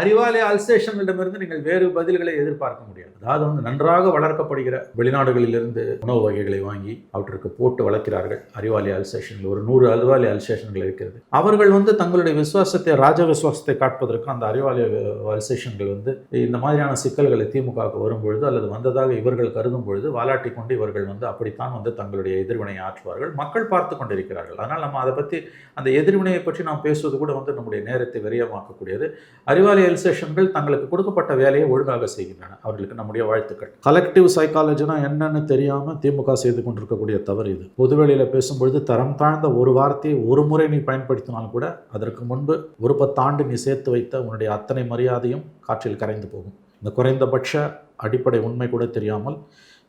அறிவாலய அல்சேஷனிடமிருந்து நீங்கள் வேறு பதில்களை எதிர்பார்க்க முடியாது. அதாவது வந்து நன்றாக வளர்க்கப்படுகிற வெளிநாடுகளிலிருந்து உணவு வகைகளை வாங்கி அவற்றுக்கு போட்டு வளர்க்கிறார்கள். அறிவாலய அல்சேஷன்கள் ஒரு நூறு அறிவாலய அல்சேஷன்கள் இருக்கிறது. அவர்கள் வந்து தங்களுடைய விசுவாசத்தை ராஜ விசுவாசத்தை காட்பதற்கு அந்த அறிவாலய அல்சேஷன்கள் வந்து இந்த மாதிரியான சிக்கல்களை திமுகவுக்கு வரும்பொழுது அல்லது வந்ததாக இவர்கள் கருதும் பொழுது வாலாட்டி கொண்டு இவர்கள் வந்து அப்படித்தான் வந்து தங்களுடைய எதிர்வினையை ஆற்றுவார்கள். மக்கள் பார்த்து கொண்டிருக்கிறார்கள். அதனால் நம்ம அதை பற்றி அந்த எதிர்வினையை பற்றி நாம் பேசுவது கூட வந்து நம்முடைய நேரத்தை விரயமாக்கக்கூடியது. அறிவாலய அல்சேஷன்கள் தங்களுக்கு கொடுக்கப்பட்ட வேலையை ஒழுங்காக செய்கின்றன. அவர்களுக்கு நம்முடைய வாழ்த்துக்கள். கலெக்டிவ் சைக்காலஜினா என்னன்னு தெரியாமல் திமுக செய்து கொண்டிருக்கக்கூடிய தவறு இது. பொதுவெளியில் பேசும்பொழுது தரம் தாழ்ந்த ஒரு வார்த்தையை ஒரு முறை நீ பயன்படுத்தினால் கூட அதற்கு முன்பு ஒரு பத்தாண்டு நீ சேர்த்து வைத்த உன்னுடைய அத்தனை மரியாதையும் காற்றில் கரைந்து போகும். இந்த குறைந்தபட்ச அடிப்படை உண்மை கூட தெரியாமல்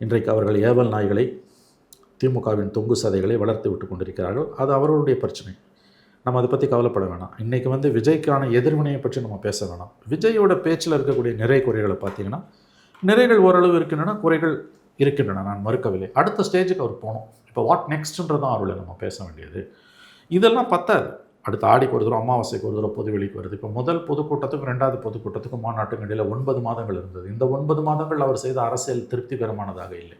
இன்றைக்கு அவர்கள் ஏவல் நாய்களை திமுகவின் தொங்கு சதைகளை வளர்த்து விட்டு கொண்டிருக்கிறார்கள். அது அவர்களுடைய பிரச்சனை. நம்ம அதை பற்றி கவலைப்பட வேணாம். இன்றைக்கி வந்து விஜய்க்கான எதிர்வினையை பற்றி நம்ம பேச வேணாம். விஜயோட பேச்சில் இருக்கக்கூடிய நிறை குறைகளை பார்த்தீங்கன்னா நிறைகள் ஓரளவு இருக்கின்றன குறைகள் இருக்கின்றன நான் மறுக்கவில்லை. அடுத்த ஸ்டேஜுக்கு அவர் போகணும். இப்போ வாட் நெக்ஸ்ட்ன்றதான் அவர்களை நம்ம பேச வேண்டியது. இதெல்லாம் பத்தாது. அடுத்த ஆடிக்கு ஒரு தூரம் அமாவாசைக்கு ஒரு தூரம் பொது வெளிக்கு வருது. இப்போ முதல் பொதுக்கூட்டத்துக்கும் ரெண்டாவது பொதுக்கூட்டத்துக்கும் மாநாட்டுக்கும் இடையில் ஒன்பது மாதங்கள் இருந்தது. இந்த ஒன்பது மாதங்கள் அவர் செய்த அரசியல் திருப்திகரமானதாக இல்லை.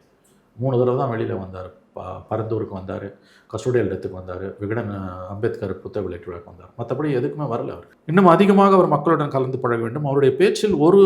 மூணு தடவை தான் வெளியில் வந்தார். ப பரந்தூருக்கு வந்தார் கஸ்டோடியல் டெத்துக்கு வந்தார் விகடன் அம்பேத்கர் புத்தக வெளியீட்டு விழாக்கு வந்தார். மற்றபடி எதுக்குமே வரல அவர். இன்னும் அதிகமாக அவர் மக்களுடன் கலந்து பழக வேண்டும். அவருடைய பேச்சில் ஒரு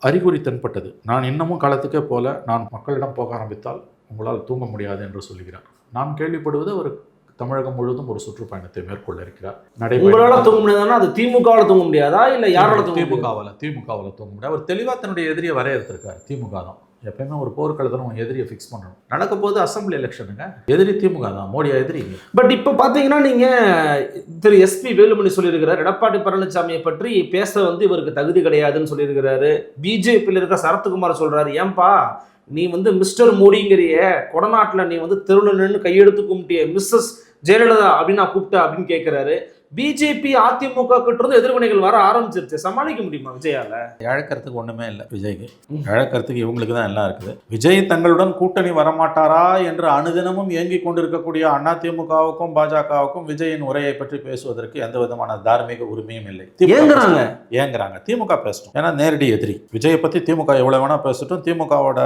அறிகுறி தென்பட்டது. நான் இன்னமும் களத்துக்கே போல நான் மக்களிடம் போக ஆரம்பித்தால் உங்களால் தூங்க முடியாது என்று சொல்லுகிறார். நான் கேள்விப்படுவது அவர் தமிழகம் முழுவதும் ஒரு சுற்றுப்பயணத்தை மேற்கொள்ள இருக்கிறார். நடைபயணம். தூங்க முடியாதுன்னா அது திமுகவால தூங்க முடியாதா? இல்ல யாரால முடியாது திமுகவில் திமுகவில் தூங்க முடியாது. அவர் தெளிவாக தன்னுடைய எதிரியை வரையறுத்திருக்கார். திமுக தான். எப்பயுமே ஒரு போர்க்களத்தில் உங்கள் எதிரியை ஃபிக்ஸ் பண்ணணும். நடக்க போது அசம்பிளி எலெக்ஷனுங்க எதிரி திமுக தான். மோடியா எதிரி? பட் இப்போ பார்த்தீங்கன்னா நீங்கள் திரு எஸ்பி வேலுமணி சொல்லியிருக்கிறார் எடப்பாடி பழனிசாமியை பற்றி பேச வந்து இவருக்கு தகுதி கிடையாதுன்னு சொல்லியிருக்கிறாரு. பிஜேபியில் இருக்க சரத்குமார் சொல்கிறாரு ஏன்பா நீ வந்து மிஸ்டர் மோடிங்கிறிய கொடநாட்டில் நீ வந்து தெருவில் நின்று கையெடுத்து கும்பிட்டிய மிஸ்ஸஸ் ஜெயலலிதா அப்படின்னு நான் கூப்பிட்டேன் அப்படின்னு கேட்குறாரு பிஜேபி அதிமுக கிட்ட இருந்து எதிர்வினைகள் வர ஆரம்பிச்சிருச்சு. சமாளிக்க முடியுமா விஜயால? இழக்கிறதுக்கு ஒன்றுமே இல்லை விஜய்க்கு. இழக்கிறதுக்கு இவங்களுக்கு தான் எல்லாம் இருக்குது. விஜய் தங்களுடன் கூட்டணி வரமாட்டாரா என்று அனுதினமும் இயங்கிக் கொண்டிருக்கக்கூடிய அதிமுகவுக்கும் பாஜகவுக்கும் விஜயின் உரையை பற்றி பேசுவதற்கு எந்த விதமான தார்மீக உரிமையும் இல்லை. ஏங்குறாங்க? ஏங்குறாங்க. திமுக பேசட்டும் ஏன்னா நேரடி எதிரி. விஜயை பற்றி திமுக எவ்வளோ வேணா பேசட்டும் திமுகவோட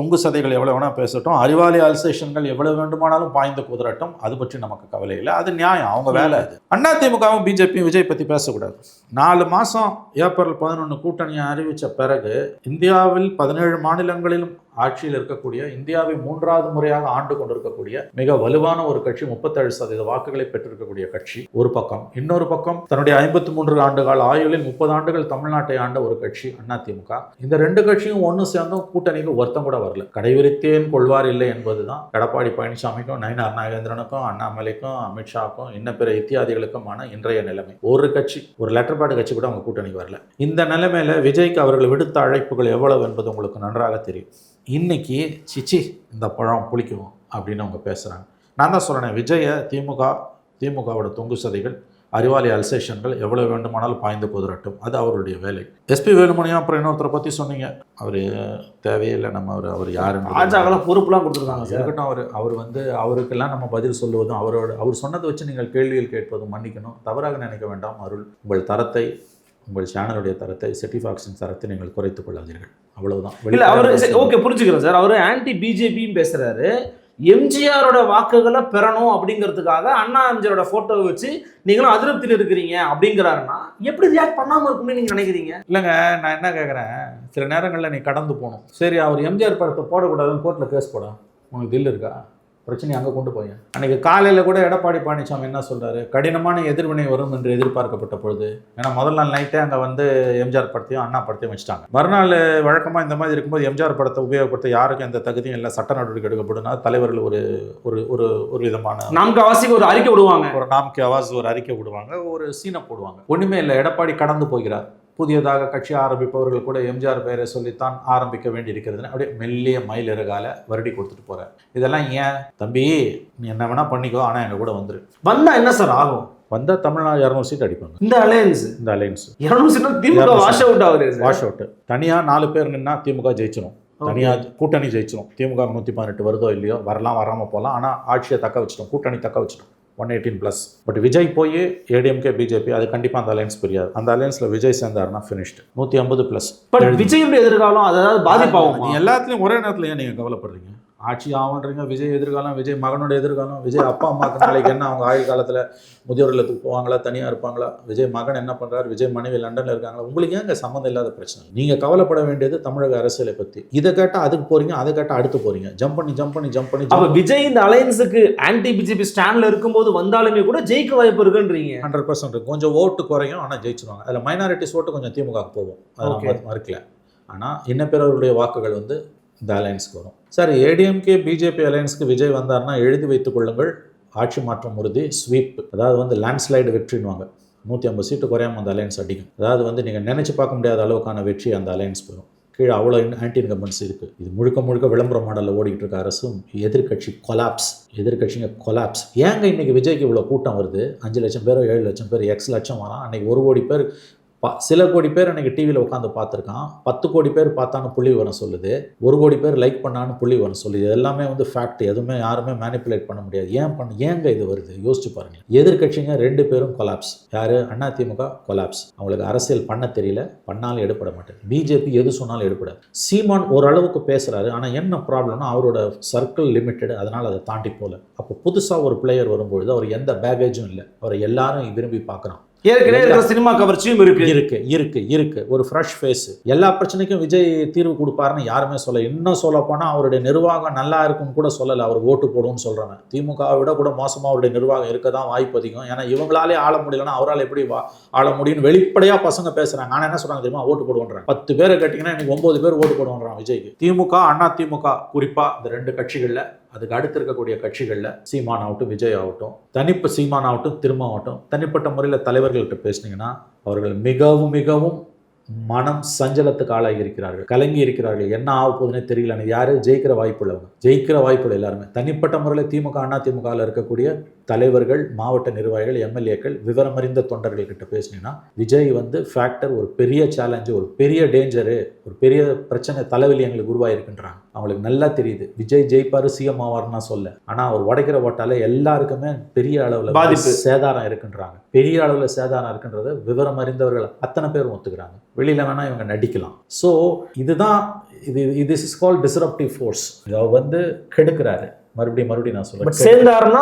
தொங்கு சதைகள் எவ்வளோ வேணா பேசட்டும் அறிவாளி அல்சேஷன்கள் எவ்வளவு வேண்டுமானாலும் பாய்ந்து குதிரட்டும் அது பற்றி நமக்கு கவலை இல்லை. அது நியாயம். அவங்க வேலை அது. அண்ணா திமுகவும் பிஜேபியும் விஜய் பற்றி பேசக்கூடாது. நாலு மாதம் ஏப்ரல் பதினொன்று கூட்டணியை அறிவித்த பிறகு இந்தியாவில் பதினேழு மாநிலங்களிலும் ஆட்சியில் இருக்கக்கூடிய இந்தியாவை மூன்றாவது முறையாக ஆண்டு கொண்டிருக்கக்கூடிய மிக வலுவான ஒரு கட்சி முப்பத்தேழு சதவீத வாக்குகளை பெற்றிருக்கக்கூடிய கட்சி ஒரு பக்கம். இன்னொரு பக்கம் தன்னுடைய ஐம்பத்தி மூன்று ஆண்டுகால ஆயுளில் முப்பது ஆண்டுகள் தமிழ்நாட்டை ஆண்ட ஒரு கட்சி அதிமுக இந்த ரெண்டு கட்சியும் ஒன்று சேர்ந்தும் கூட்டணிக்கு ஒருத்தம் கூட வரல. கடைவிரித்தேன் கொள்வார் இல்லை என்பதுதான் எடப்பாடி பழனிசாமிக்கும் நயினார் நாகேந்திரனுக்கும் அண்ணாமலைக்கும் அமித்ஷாவுக்கும் இன்ன பிற இத்தியாதிகளுக்குமான இன்றைய நிலைமை. ஒரு கட்சி ஒரு லெட்டர் பேட் கட்சி கூட அவங்க கூட்டணிக்கு வரல. இந்த நிலைமையில விஜய்க்கு அவர்கள் விடுத்த அழைப்புகள் எவ்வளவு என்பது உங்களுக்கு நன்றாக தெரியும். இன்னைக்கு சிச்சி இந்த பழம் புளிக்கும் அப்படின்னு அவங்க பேசுகிறாங்க நான் தான் சொல்கிறேன் விஜயை திமுக திமுகவோட தொங்கு சதைகள் அறிவாளி அல்சேஷன்கள் எவ்வளவு வேண்டுமானாலும் பாய்ந்து குதிரட்டும் அது அவருடைய வேலை. எஸ்பி வேலுமணியும் அப்புறம் இன்னொருத்தரை பற்றி சொன்னீங்க. அவர் தேவையில்லை நம்ம அவர் அவர் யாருன்னு பாஜகலாம் பொறுப்புலாம் கொடுத்துருக்காங்க சார். இருக்கட்டும் அவர் அவர் வந்து அவருக்கெல்லாம் நம்ம பதில் சொல்லுவதும் அவரோட அவர் சொன்னதை வச்சு நீங்கள் கேள்விகள் கேட்பதும் மன்னிக்கணும். தவறாக நினைக்க வேண்டாம் அருள். உங்கள் தரத்தை உங்கள் சேனலுடைய தரத்தை செட்டிஃபாக்ஸின் தரத்தை நீங்கள் குறைத்துக் கொள்ளாதீர்கள். அவ்வளவுதான். இல்ல அவரு ஓகே புரிஞ்சுக்கிறேன் சார். அவரு ஆன்டி பிஜேபியும் பேசுறாரு. எம்ஜிஆரோட வாக்குகளை பெறணும் அப்படிங்கிறதுக்காக அண்ணா எம்ஜிஆரோட போட்டோவை வச்சு நீங்களும் அதிருப்தியில் இருக்கிறீங்க அப்படிங்கிறாருன்னா எப்படி ரியாக்ட் பண்ணாம இருக்கும்னு நீங்க நினைக்கிறீங்க? இல்லைங்க நான் என்ன கேட்குறேன் சில நேரங்களில் நீ கடந்து போகணும். சரி அவர் எம்ஜிஆர் படத்தை போடக்கூடாதுன்னு கோர்ட்டில் கேஸ் போட. உனக்கு தில் இருக்கா? பிரச்சனை அங்கே கொண்டு போய் அன்னைக்கு காலையில் கூட எடப்பாடி பழனிசாமி என்ன சொல்றாரு? கடினமான எதிர்வினை வரும் என்று எதிர்பார்க்கப்பட்ட பொழுது ஏன்னா முதல் நாள் நைட்டே அங்கே வந்து எம்ஜிஆர் படத்தையும் அண்ணா படத்தையும் வச்சுட்டாங்க. மறுநாள் வழக்கமாக இந்த மாதிரி இருக்கும்போது எம்ஜிஆர் படத்தை உபயோகப்படுத்த யாருக்கும் எந்த தகுதியும் இல்லை. சட்ட நடவடிக்கை எடுக்கப்படுனா தலைவர்கள் ஒரு ஒரு ஒரு ஒரு விதமான நான்கு வாசிக்கு ஒரு அறிக்கை விடுவாங்க. ஒரு நாம்கி ஆவாஸ் ஒரு அறிக்கை விடுவாங்க. ஒரு சீனை போடுவாங்க. ஒண்ணுமே இல்லை. எடப்பாடி கடந்து போகிறார். புதியதாக கட்சி ஆரம்பிப்பவர்கள் கூட எம்ஜிஆர் பெயரை சொல்லித்தான் ஆரம்பிக்க வேண்டியிருக்கிறதுன்னு அப்படியே மெல்லிய மயில் இறகால வருடி கொடுத்துட்டு போறார். இதெல்லாம் ஏன்? தம்பி நீ என்ன வேணா பண்ணிக்கோ ஆனா எங்க கூட வந்துரு. வந்தா என்ன சார் ஆகும்? வந்தா தமிழ்நாடு இரநூறு சீட் அடிப்பாங்க. இந்த அலையன்ஸ். இந்த அலைன்ஸ் இருநூறு சீட்ல திமுக வாஷ் அவுட் ஆகுது வாஷ் அவுட் தனியா நாலு பேர் நின்னா திமுக ஜெயிச்சிரும். தனியா கூட்டணி ஜெயிச்சிரும். திமுக நூற்றி பதினெட்டு வருதோ இல்லையோ வரலாம் வராம போகலாம் ஆனா ஆட்சியை தக்க வச்சிட்டோம் கூட்டணி தக்க வச்சிட்டோம். One eighteen plus but Vijay போய் ஏடிஎம்கே பிஜேபி அது கண்டிப்பாக அந்த அலையன்ஸ் புரியாது. அந்த அலையன்ஸில் விஜய் சேர்ந்தாருன்னா ஃபினிஷ்டு நூற்றி ஐம்பது ப்ளஸ் பட் விஜயுடைய எதிர்காலம் அதாவது பாதிப்பாகும்? நீ எல்லாத்துலயும் ஒரே நேரத்துல ஏன் நீங்க கவலைப்படுறீங்க? ஆட்சி ஆகுன்றீங்க விஜய் எதிர்காலம் விஜய் மகனோட எதிர்காலம் விஜய் அப்பா அம்மாக்கு நாளைக்கு என்ன? அவங்க ஆயுள் காலத்துல முதியோர் இல்லத்துக்கு போவாங்களா? தனியா இருப்பாங்களா? விஜய் மகன் என்ன பண்றாரு? விஜய் மனைவி லண்டன்ல இருக்காங்களா? உங்களுக்கு ஏங்க சம்மந்தம் இல்லாத பிரச்சனை? நீங்க கவலைப்பட வேண்டியது தமிழக அரசியலை பத்தி. இதை கேட்டா அதுக்கு போறீங்க அதை கேட்டா அடுத்து போறீங்க. ஜம்ப் பண்ணி ஜம்ப் பண்ணி ஜம்ப் பண்ணி அப்ப விஜய் இந்த அலையன்ஸுக்கு ஆன்டி பிஜேபி ஸ்டாண்ட்ல இருக்கும்போது வந்தாலுமே கூட ஜெயிக்க வாய்ப்பு இருக்குன்றீங்க. ஹண்ட்ரட் பர்சன்ட் கொஞ்சம் ஓட்டு குறையும் ஆனால் ஜெயிச்சிருவாங்க. அதில் மைனாரிட்டிஸ் ஓட்டு கொஞ்சம் திமுகவுக்கு போகும். அதை. நம்ம மறுக்கல. ஆனால் இன்ன பிறருடைய வாக்குகள் வந்து இந்த அலையன்ஸ்க்கு வரும். சார் ஏடிஎம்கே பிஜேபி அலையன்ஸ்க்கு விஜய் வந்தார்னா எழுதி வைத்துக் கொள்ளுங்கள். ஆட்சி மாற்றம் உறுதி ஸ்வீப் அதாவது வந்து லேண்ட்ஸ்லைடு வெற்றின்வாங்க நூற்றி ஐம்பது சீட்டு குறையாம அந்த அலையன்ஸ் அடிக்கும். அதாவது வந்து நீங்கள் நினச்சி பார்க்க முடியாத அளவுக்கான வெற்றி அந்த அலையன்ஸ் பெறும். கீழே அவ்வளோ ஆன்டி இன்கம்பன்ஸ் இருக்குது இது முழுக்க முழுக்க விளம்பர மாடலில் ஓடிக்கிட்டு இருக்க அரசும் எதிர்க்கட்சி கொலாப்ஸ் எதிர்க்கட்சிங்க கொலாப்ஸ் ஏங்க இன்னைக்கு விஜய்க்கு இவ்வளோ கூட்டம் வருது? அஞ்சு லட்சம் பேர் ஏழு லட்சம் பேர் எக்ஸ் லட்சம் வரான் அன்றைக்கி ஒரு கோடி பேர் பா சில கோடி பேர் எனக்கு டிவியில் உட்காந்து பார்த்துருக்கான். பத்து கோடி பேர் பார்த்தான்னு புள்ளி வரம் சொல்லுது. ஒரு கோடி பேர் லைக் பண்ணான்னு புள்ளி வரம் சொல்லுது. இது எல்லாமே வந்து ஃபேக்ட் எதுவுமே யாருமே மேனிப்புலேட் பண்ண முடியாது. ஏன் பண்ண ஏங்க இது வருது? யோசிச்சு பாருங்கள் எதிர்க்கட்சிங்க ரெண்டு பேரும் கொலாப்ஸ் யாரு? அதிமுக கொலாப்ஸ் அவங்களுக்கு அரசியல் பண்ண தெரியல. பண்ணாலும் எடுப்பட மாட்டேன். பிஜேபி எது சொன்னாலும் எடுப்படாது சீமான் ஓரளவுக்கு பேசுகிறாரு ஆனால் என்ன ப்ராப்ளம்னா அவரோட சர்க்கிள் லிமிட்டெட் அதனால் அதை தாண்டி போகல அப்போ புதுசாக ஒரு பிளேயர் வரும்பொழுது அவர் எந்த பேகேஜும் இல்லை. அவரை எல்லாரும் விரும்பி பார்க்குறான். ஏற்கனவே இருக்கிற சினிமா கவர்ச்சியும் இருக்கு. இருக்கு இருக்கு இருக்கு. ஒரு ஃப்ரெஷ் ஃபேஸ் எல்லா பிரச்சனைக்கும் விஜய் தீர்வு கொடுப்பாருன்னு யாருமே சொல்ல இன்னும் சொல்ல போனா அவருடைய நிர்வாகம் நல்லா இருக்குன்னு கூட சொல்லலை. அவர் ஓட்டு போடும்னு சொல்றாங்க திமுகவை விட கூட மோசமா அவருடைய நிர்வாகம் இருக்க தான் வாய்ப்பு அதிகம். ஏன்னா இவங்களாலே ஆள முடியலன்னா அவரால் எப்படி ஆள முடியும்னு வெளிப்படையா பசங்க பேசுறாங்க. ஆனா என்ன சொல்றாங்க தெரியுமா? ஓட்டு போடுவோன்றாங்க. பத்து பேரை கட்டிங்கன்னா எனக்கு ஒன்பது பேர் ஓட்டு போடுவோன்றான் விஜய்க்கு. திமுக அண்ணா திமுக குறிப்பா இந்த ரெண்டு கட்சிகள்ல அதுக்கு அடுத்து இருக்கக்கூடிய கட்சிகளில் சீமான் ஆகட்டும் விஜய் ஆகட்டும் தனிப்பு சீமான் ஆகட்டும் திரும்ப ஆகட்டும் தனிப்பட்ட முறையில் தலைவர்கள்ட்ட பேசுனீங்கன்னா அவர்கள் மிகவும் மிகவும் மனம் சஞ்சலத்துக்கு ஆளாகி இருக்கிறார்கள் கலங்கி இருக்கிறார்கள். என்ன ஆக போகுதுன்னே தெரியலன்னு யாரும் ஜெயிக்கிற வாய்ப்பு உள்ளவங்க ஜெயிக்கிற வாய்ப்பு இல்லை எல்லாருமே. தனிப்பட்ட முறையில் திமுக அண்ணா திமுகவில் இருக்கக்கூடிய தலைவர்கள் மாவட்ட நிர்வாகிகள் எம்எல்ஏக்கள் விவரமறிந்த தொண்டர்கள் கிட்ட பேசினீங்கன்னா விஜய் வந்து ஃபேக்டர் ஒரு பெரிய சேலஞ்சு ஒரு பெரிய டேஞ்சரு ஒரு பெரிய பிரச்சனை தலைவலி எங்களுக்கு உருவாயிருக்குன்றாங்க. அவங்களுக்கு நல்லா தெரியுது. விஜய் ஜெயிப்பாரு சிஎம் ஆவார்னா சொல்ல ஆனா அவர் உடைக்கிற ஓட்டால எல்லாருக்குமே பெரிய அளவுல பாதிப்பு. சேதாரம் இருக்குன்றாங்க. பெரிய அளவுல சேதாரம் இருக்குன்றத விவரம் அறிந்தவர்கள் அத்தனை பேரும் ஒத்துக்கிறாங்க. வெளியில வேணா இவங்க நடிக்கலாம். ஸோ இதுதான் இது இது இஸ் கால் டிஸ்ரப்டிவ் ஃபோர்ஸ் அவர் வந்து கெடுக்கிறாரு. மறுபடியும் மறுபடியும் நான் பட் சொல்றேன் சேர்ந்தாருன்னா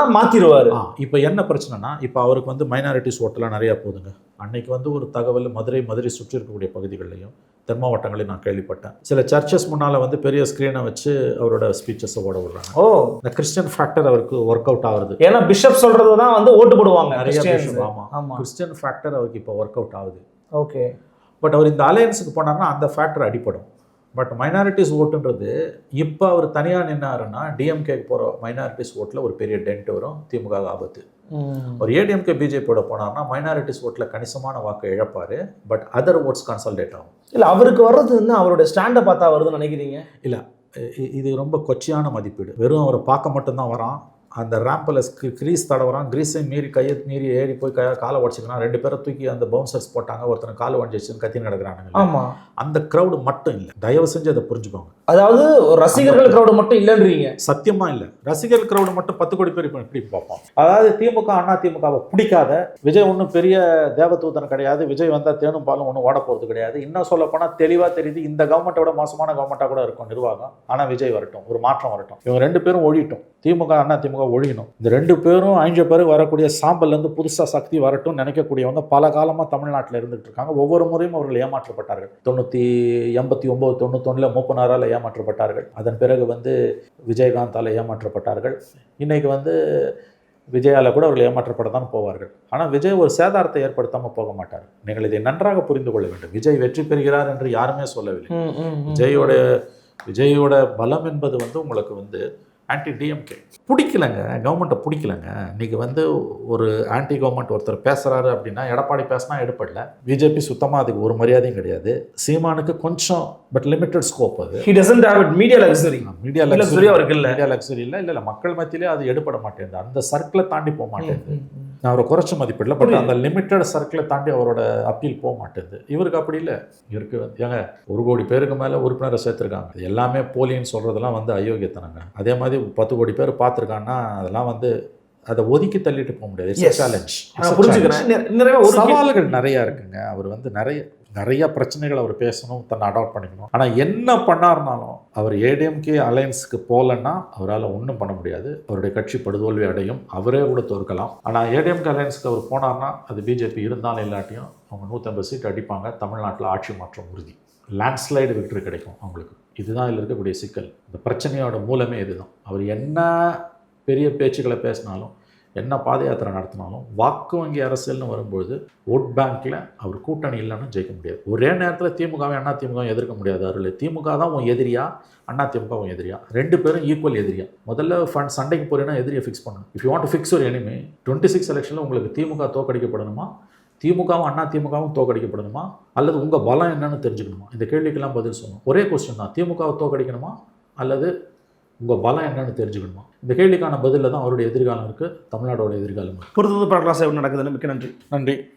ஆ இப்போ என்ன பிரச்சனைனா இப்போ அவருக்கு வந்து மைனாரிட்டிஸ் ஓட்டெல்லாம் நிறையா போகுதுங்க. அன்னைக்கு வந்து ஒரு தகவல் மதுரை மதுரை சுற்றி இருக்கக்கூடிய பகுதிகளிலையும் தென் மாவட்டங்களையும் நான் கேள்விப்பட்டேன். சில சர்ச்சஸ் முன்னால் வந்து பெரிய ஸ்க்ரீனை வச்சு அவரோட ஸ்பீச்சஸை ஓட விடுறாங்க. ஓ. இந்த கிறிஸ்டியன் ஃபேக்டர் அவருக்கு ஒர்க் அவுட் ஆகுது ஏன்னா பிஷப் சொல்றது தான் வந்து ஓட்டு போடுவாங்க. நிறைய Christians. bishop, ஆமா. ஆமா. கிறிஸ்டியன் ஃபேக்டர் அவருக்கு இப்போ ஒர்க் அவுட் ஆகுது. ஓகே பட் அவர் இந்த அலையன்ஸுக்கு போனார்னா அந்த ஃபேக்டர் அடிப்படும். பட் மைனாரிட்டிஸ் ஓட்டுன்றது இப்போ அவர் தனியாக நின்னாருன்னா டிஎம்கேக்கு போகிற மைனாரிட்டிஸ் ஓட்டில் ஒரு பெரிய டென்ட் வரும் திமுக ஆபத்து. ஒரு ஏடிஎம்கே பிஜேபியோட போனார்னா மைனாரிட்டிஸ் ஓட்டில் கணிசமான வாக்கு இழப்பார் பட் அதர் ஓட்ஸ் கன்சல்டேட் ஆகும். இல்ல அவருக்கு வர்றது வந்து அவருடைய ஸ்டாண்டை பார்த்தா வருதுன்னு நினைக்கிறீங்க? இ- இது ரொம்ப கொச்சையான மதிப்பீடு. வெறும் அவரை பார்க்க மட்டும்தான் வரான் அந்த ரேம்பில் கிரீஸ் தடவுறான். கிரீஸை மீறி கையை மீறி ஏறி போய் கையை காலை உடச்சிக்கிறான். ரெண்டு பேரை தூக்கி அந்த பவுன்சர்ஸ் போட்டாங்க. ஒருத்தனை காலை உடஞ்சிச்சுன்னு கத்தி நடக்கிறானுங்க ஆமா. அந்த க்ரௌடு மட்டும் இல்லை. தயவு செஞ்சு அதை புரிஞ்சுக்கோங்க. அதாவது ரசிகர்கள் crowd மட்டும் இல்லைன்றீங்க. சத்தியமா இல்லை. ரசிகர் கிரௌடு மட்டும் பத்து கோடி பேர் இப்ப எப்படி பார்ப்போம் அதாவது திமுக அண்ணா திமுகவை பிடிக்காத விஜய் ஒன்றும் பெரிய தேவதூதன் கிடையாது. விஜய் வந்தா தேனும் பாலும் ஒன்றும் ஓட போகிறது கிடையாது. இன்னும் சொல்ல போனால் தெளிவாக தெரியுது இந்த கவர்மெண்ட்டை விட மோசமான கவர்மெண்ட்டாக கூட இருக்கும் நிர்வாகம். ஆனால் விஜய் வரட்டும். ஒரு மாற்றம் வரட்டும். இவங்க ரெண்டு பேரும் ஒழியட்டும். திமுக அண்ணா திமுக ஒழியணும் இந்த ரெண்டு பேரும் ஐந்து பேர் வரக்கூடிய சாம்பல்லேருந்து புதுசாக சக்தி வரட்டும் நினைக்கக்கூடியவங்க பல காலமாக தமிழ்நாட்டில் இருந்துட்டு இருக்காங்க. ஒவ்வொரு முறையும் அவர்கள் ஏமாற்றப்பட்டார்கள். தொண்ணூற்றி எண்பத்தி ஒம்பது தொண்ணூத்தொன்னில் மூப்பனாரால் ஏமாற்றப்பட்டார்கள். அதன் பிறகு வந்து விஜயகாந்தால் ஏமாற்றப்பட்டார்கள். இன்னைக்கு வந்து விஜயால கூட அவர்கள் ஏமாற்றப்பட தான் போவார்கள். ஆனால் விஜய் ஒரு சேதாரத்தை ஏற்படுத்தாமல் போக மாட்டார். நீங்கள் இதை நன்றாக புரிந்து கொள்ள வேண்டும். விஜய் வெற்றி பெறுகிறார் என்று யாருமே சொல்லவில்லை. விஜயோட விஜயோட பலம் என்பது வந்து உங்களுக்கு வந்து ஆன்டி டிஎம்கே பிடிக்கலங்க. கவர்மெண்ட்டை பிடிக்கலங்க. இன்னைக்கு வந்து ஒரு ஆன்டி கவர்மெண்ட் ஒருத்தர் பேசுகிறாரு அப்படின்னா எடப்பாடி பேசினா எடுப்படல பிஜேபி சுத்தமாக அதுக்கு ஒரு மரியாதையும் கிடையாது. சீமானுக்கு கொஞ்சம் பட் லிமிட்டட் ஸ்கோப் அது. He doesn't have it media luxury media luxury அவருக்கு இல்ல. மீடியா லக்ஸரி இல்லை இல்லை மக்கள் மத்தியிலே அது எடுபட மாட்டேங்குது. அந்த சர்க்கிளை தாண்டி போக மாட்டேங்குது. நான் அவரை குறைச்ச மதிப்பிடல பட். அந்த லிமிட்டட் சர்க்கிளை தாண்டி அவரோட அப்பீல் போக மாட்டேங்குது. இவருக்கு அப்படி இல்லை. இவருக்கு ஏங்க ஒரு கோடி பேருக்கு மேலே உறுப்பினரை சேர்த்துருக்காங்க. எல்லாமே போலின்னு சொல்கிறதெல்லாம் வந்து அயோக்கியத்தனங்க. அதே மாதிரி பத்து கோடி பேர் பார்த்துருக்காங்கன்னா அதெல்லாம் வந்து அதை ஒதுக்கி தள்ளிட்டு போக முடியாது. சேலஞ்ச் புரிஞ்சுக்கிறேன். நிறைய சவால்கள் நிறைய இருக்குங்க. அவர் வந்து நிறைய நிறைய பிரச்சனைகள் அவர் பேசணும் தன்னை அடாப்ட் பண்ணிக்கணும். ஆனால் என்ன பண்ணாருனாலும் அவர் ஏடிஎம்கே அலையன்ஸுக்கு போகலன்னா அவரால் ஒன்றும் பண்ண முடியாது. அவருடைய கட்சி படுதோல்வி அடையும். அவரே கூட தோற்கலாம். ஆனால் ஏடிஎம்கே அலையன்ஸுக்கு அவர் போனார்னா அது பிஜேபி இருந்தாலும் இல்லாட்டியும் அவங்க நூற்றம்பது சீட் அடிப்பாங்க. தமிழ்நாட்டில் ஆட்சி மாற்றம் உறுதி. லேண்ட்ஸ்லைடு விக்டரி கிடைக்கும் அவங்களுக்கு. இதுதான் இதில் இருக்கக்கூடிய சிக்கல். இந்த பிரச்சனையோட மூலமே இதுதான். அவர் என்ன பெரிய பேச்சுக்களை பேசினாலும் என்ன பாத யாத்திரை நடத்தினாலும் வாக்கு வங்கி அரசியல்னு வரும்பொழுது ஓட் பேங்க்கில் அவர் கூட்டணி இல்லைன்னா ஜெயிக்க முடியாது. ஒரே நேரத்தில் திமுகவை அண்ணா திமுகவும் எதிர்க்க முடியாது. அருள் திமுக தான் உன் எதிரியா? அண்ணா திமுக உன் எதிரியா? ரெண்டு பேரும் ஈக்குவல் எதிரியா? முதல்ல ஃபண்ட் சண்டைக்கு போறீங்கன்னா எதிரியை ஃபிக்ஸ் பண்ணணும். இஃப் யூ வாண்ட் ஃபிக்ஸ் ஒரு எனிமே டுவெண்ட்டி சிக்ஸ் எலெக்ஷனில் உங்களுக்கு திமுக தோக்கடிக்கப்படணுமா? திமுகவும் அண்ணா திமுகவும் தோக்கடிக்கப்படணுமா அல்லது உங்கள் பலம் என்னன்னு தெரிஞ்சுக்கணுமா? இந்த கேள்விக்கெல்லாம் பதில் சொல்லணும். ஒரே கொஸ்டின் தான். திமுகவை தோக்கடிக்கணுமா அல்லது உங்கள் பலம் என்னன்னு தெரிஞ்சுக்கணுமா? இந்த கேள்விக்கான பதிலில் தான் அவருடைய எதிர்காலம் இருக்குது தமிழ்நாடோட எதிர்காலம் இருக்குது பொறுத்தது என்ன நடக்குதுன்னு. மிக்க நன்றி. நன்றி.